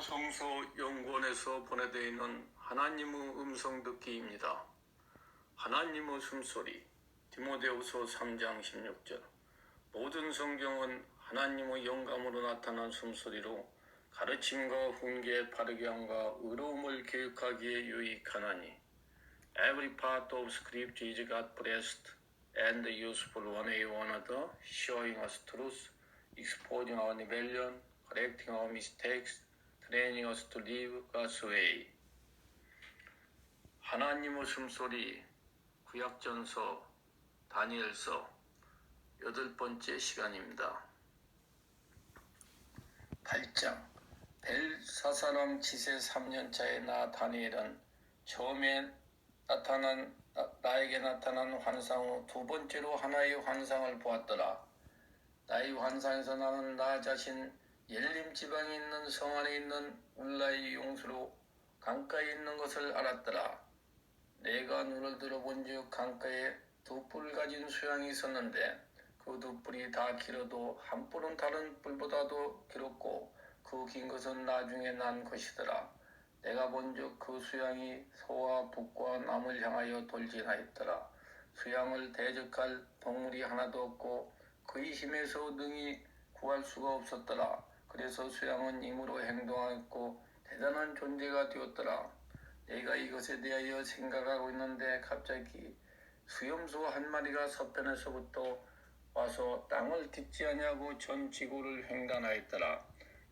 성서 연구원에서 보내되어 있는 하나님의 음성 듣기입니다. 하나님의 숨소리 디모데후서 3장 16절 모든 성경은 하나님의 영감으로 나타난 숨소리로 가르침과 훈계, 바르게 함과 의로움을 교육하기에 유익하나니 Every part of scripture is God blessed and useful one way or another, showing us truth, exposing our rebellion, correcting our mistakes, training us to live God's way. 하나님의 숨소리 구약전서 다니엘서 여덟 번째 시간입니다. 8장 벨사사람 지세 3년차의 나 다니엘은 처음에 나타난 나, 나에게 나타난 환상 후 두 번째로 하나의 환상을 보았더라. 나의 환상에서 나는 나 자신 옐림 지방에 있는 성 안에 있는 울라의 용수로 강가에 있는 것을 알았더라. 내가 눈을 들어본 즉 강가에 두 뿔 가진 수양이 있었는데 그 두 뿔이 다 길어도 한 뿔은 다른 뿔보다도 길었고 그 긴 것은 나중에 난 것이더라. 내가 본즉 그 수양이 소와 북과 남을 향하여 돌진하였더라. 수양을 대적할 동물이 하나도 없고 그의 힘에서 능히 구할 수가 없었더라. 그래서 수양은 힘으로 행동하였고 대단한 존재가 되었더라. 내가 이것에 대하여 생각하고 있는데 갑자기 수염소 한 마리가 서편에서부터 와서 땅을 딛지 아니하고 전 지구를 횡단하였더라.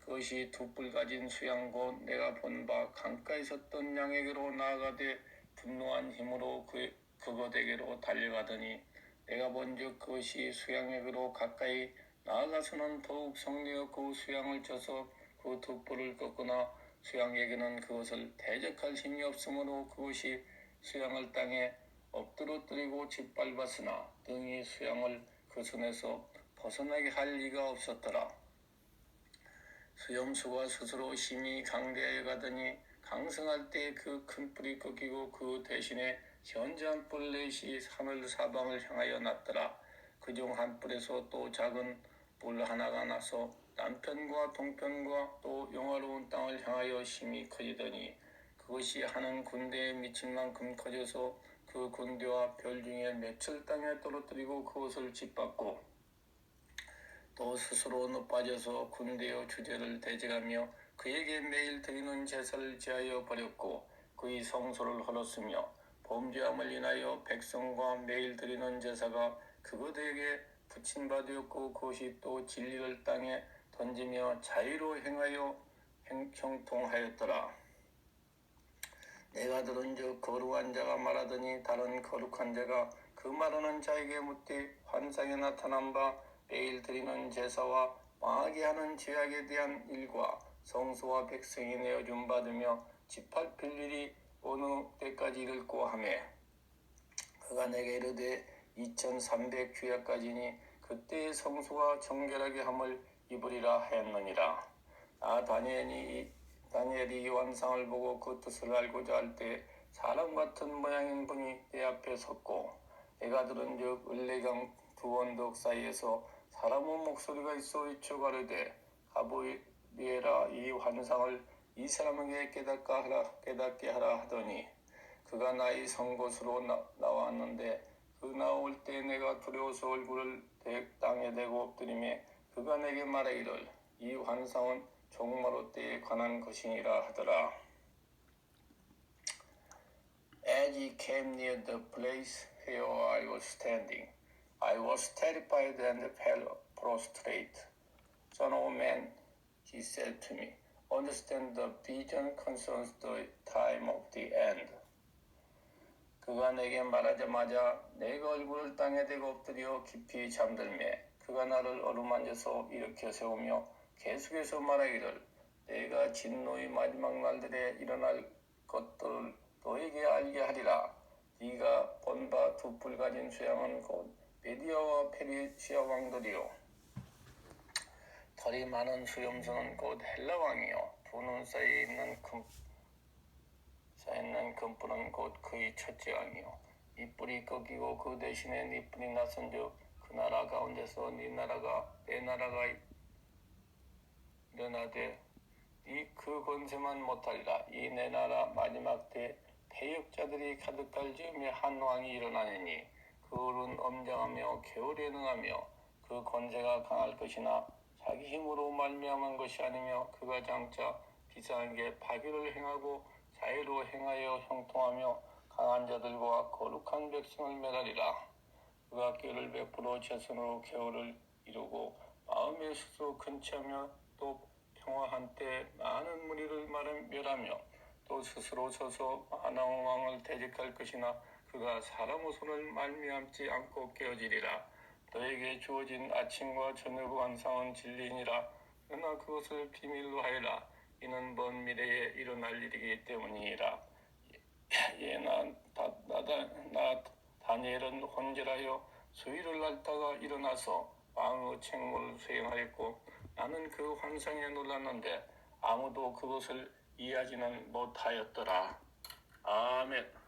그것이 두 뿔 가진 수양 곧 내가 본 바 강가에 섰던 양에게로 나아가되 분노한 힘으로 그, 그것에게로 달려가더니 내가 본즉 그것이 수양에게로 가까이 나아가서는 더욱 성내어 그 수양을 쳐서 그두 뿔을 꺾거나 수양에게는 그것을 대적할 힘이 없으므로 그것이 수양을 땅에 엎드러뜨리고 짓밟았으나 등이 수양을 그 손에서 벗어나게 할 리가 없었더라. 수염수가 스스로 힘이 강대하여 가더니 강성할 때 그 큰 뿔이 꺾이고 그 대신에 현저한 뿔 넷이 하늘 사방을 향하여 났더라. 그중 한 뿔에서 또 작은 뿔 하나가 나서 남편과 동편과 또 영화로운 땅을 향하여 힘이 커지더니 그것이 하는 군대에 미칠 만큼 커져서 그 군대와 별 중에 몇을 땅에 떨어뜨리고 그것을 짓밟고 또 스스로 높아져서 군대의 주제를 대적하며 그에게 매일 드리는 제사를 지하여 버렸고 그의 성소를 헐었으며 범죄함을 인하여 백성과 매일 드리는 제사가 그것에게 붙임받았고 그것이 또 진리를 땅에 던지며 자유로 행하여 행, 형통하였더라. 내가 들은즉 거룩한 자가 말하더니 다른 거룩한 자가 그 말하는 자에게 묻되 환상에 나타난 바 매일 드리는 제사와 망하게 하는 죄악에 대한 일과 성소와 백성이 내어준 받으며 짓밟힐 일이 어느 때까지 이를고 하매 그가 내게 이르되 2300 규약까지니 그때의 성소가 정결하게 함을 입으리라 하였느니라. 나 다니엘이 다니엘이 이 환상을 보고 그 뜻을 알고자 할 때 사람 같은 모양인 분이 내 앞에 섰고 내가 들은즉 을레강 두 언덕 사이에서 사람의 목소리가 있어 외쳐 가르되 가보리에라 이 환상을 이 사람에게 깨닫게 하라, 깨닫게 하라 하더니 그가 나의 성곳으로 나, 나왔는데 그 나올 때 내가 두려워서 얼굴을 대, 땅에 대고 엎드리며 그가 내게 말하기를 이 환상은 종마로 때에 관한 것이니라 하더라. As he came near the place where I was standing, I was terrified and fell prostrate. Son of man, he said to me, understand the vision concerns the time of the end. 그가 내게 말하자마자 내가 얼굴을 땅에 대고 엎드려 깊이 잠들매 그가 나를 어루만져서 일으켜 세우며 계속해서 말하기를 내가 진노의 마지막 날들에 일어날 것들을 너에게 알게 하리라. 네가 본 바두뿔 가진 수양은 곧 메디아와 페르시아 왕들이요. 털이 많은 수염수는 곧 헬라 왕이요. 두 눈 사이에 있는 금 있는 금뿔은 곧 그의 첫째 왕이요. 이 뿔이 꺾이고 그 대신에 네 뿔이 나선즉 그 나라 가운데서 네 나라가 내 나라가 일어나되 이그 권세만 못하리라 이 내 나라 마지막 때 대역자들이 가득할 즈음에 한 왕이 일어나느니 그울은 엄정하며 겨울에 능하며 그 권세가 강할 것이나 자기 힘으로 말미암은 것이 아니며 그가 장차 비상한 게 파기를 행하고 자유로 행하여 형통하며 강한 자들과 거룩한 백성을 매달리라. 그가 꾀를 베풀어 재선으로 겨울을 이루고 마음의 스스로 근치하며 또 평화한 때 많은 무리를 말은 멸하며 또 스스로 서서 만왕 왕을 대적할 것이나 그가 사람의 손을 말미암지 않고 깨어지리라. 너에게 주어진 아침과 저녁의 환상은 진리니라. 그러나 그것을 비밀로 하여라 이는 먼 미래에 일어날 일이기 때문이라 예나 다, 나다, 나 다니엘은 혼절하여 수위를 앓다가 일어나서 왕의 책무를 수행하였고 나는 그 환상에 놀랐는데 아무도 그것을 이해하지는 못하였더라. 아멘.